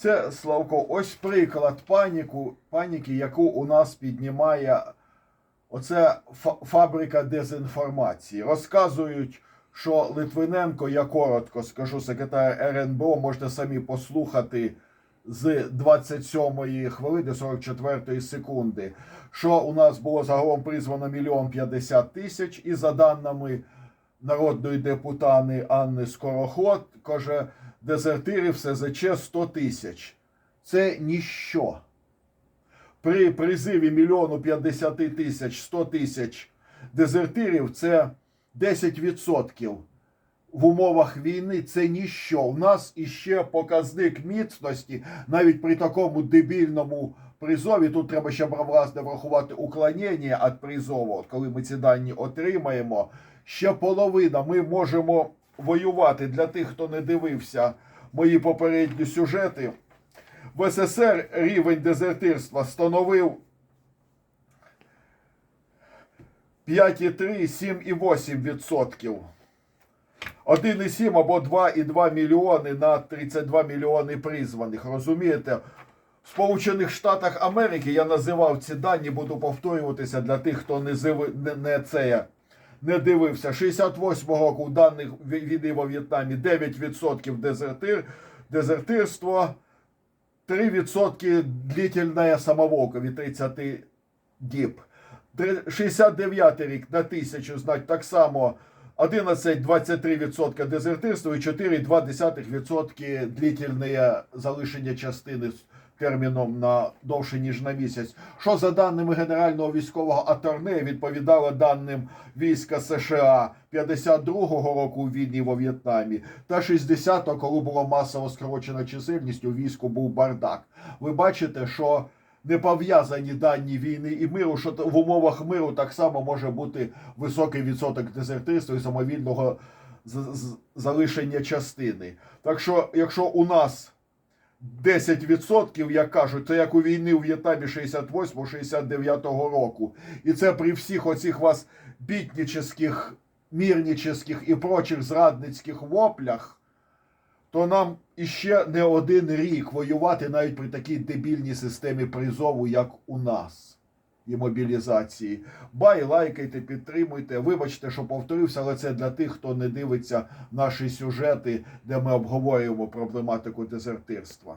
Це Славко, ось приклад паніку, паніки, яку у нас піднімає оце фа- фабрика дезінформації. Розказують, що Литвиненко, я коротко скажу, секретар РНБО, можете самі послухати з 27-ї хвилини 44-ї секунди, що у нас було загалом призвано мільйон 50 тисяч, і за даними народної депутани Анни Скороход, каже, дезертирів СЗЧ 100 тисяч. Це ніщо. При призиві мільйону 50 тисяч 100 тисяч дезертирів це 10%. В умовах війни це ніщо. У нас іще показник міцності, навіть при такому дебільному призові. Тут треба ще власне врахувати уклонення від призову. Коли ми ці дані отримаємо, ще половина. Ми можемо воювати для тих, хто не дивився мої попередні сюжети. В СССР рівень дезертирства становив 5,3-7,8%. 1,7 або 2,2 мільйони на 32 мільйони призваних. Розумієте? В Сполучених Штатах Америки я називав ці дані, буду повторюватися для тих, хто не, зиви, не, не це не дивився. 68-го року даних війни во В'єтнамі 9% дезертир, дезертирство, 3% длительне самоволка від 30 діб. Три- 69 рік на тисячу, значить, так само 11-23% дезертирства і 4,2% длительне залишення частини терміном на довше ніж на місяць. Що за даними генерального військового аторне відповідало даним війська США 52-го року у війні во В'єтнамі та 60-го, коли була масово скорочена чисельність, у війську був бардак. Ви бачите, що не пов'язані дані війни і миру, що в умовах миру так само може бути високий відсоток дезертирства і самовільного залишення частини. Так що, якщо у нас 10%, як кажуть, це як у війни у В'єтнамі 68-69 року. І це при всіх оцих вас бітнічеських, мірнічеських і прочих зрадницьких воплях, то нам іще не один рік воювати навіть при такій дебільній системі призову, як у нас. І мобілізації. Бай, лайкайте, підтримуйте. Вибачте, що повторився, але це для тих, хто не дивиться наші сюжети, де ми обговорюємо проблематику дезертирства.